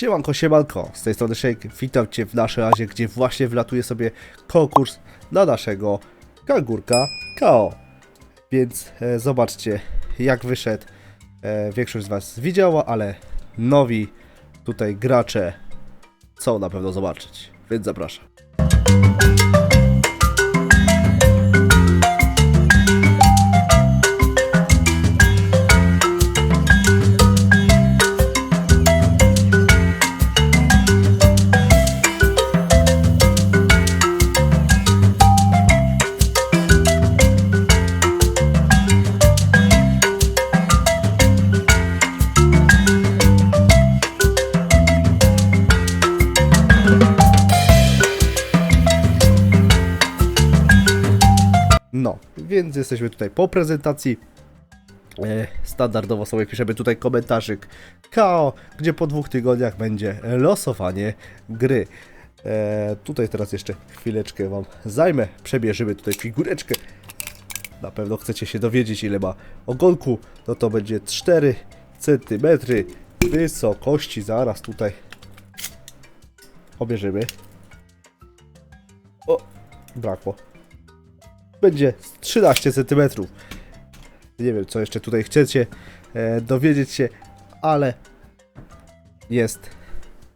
Siemanko, siemanko, z tej strony Shake, witam Cię w naszej razie, gdzie właśnie wlatuje sobie konkurs na naszego kangurka KO. Więc e, zobaczcie, jak wyszedł. E, większość z Was widziała, ale nowi tutaj gracze chcą na pewno zobaczyć, więc zapraszam. No, więc jesteśmy tutaj po prezentacji. E, Standardowo sobie piszemy tutaj komentarzyk KO, gdzie po dwóch tygodniach będzie losowanie gry. E, tutaj teraz jeszcze chwileczkę Wam zajmę, przebierzemy tutaj figureczkę. Na pewno chcecie się dowiedzieć ile ma ogonku, no to będzie 4 cm wysokości, zaraz tutaj obierzymy. O, brakło będzie z 13 cm. Nie wiem, co jeszcze tutaj chcecie e, dowiedzieć się, ale jest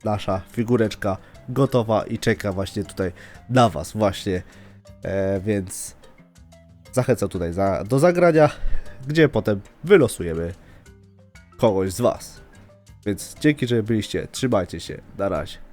nasza figureczka gotowa i czeka właśnie tutaj na Was właśnie, e, więc zachęcam tutaj za, do zagrania, gdzie potem wylosujemy kogoś z Was. Więc dzięki, że byliście, trzymajcie się, na razie.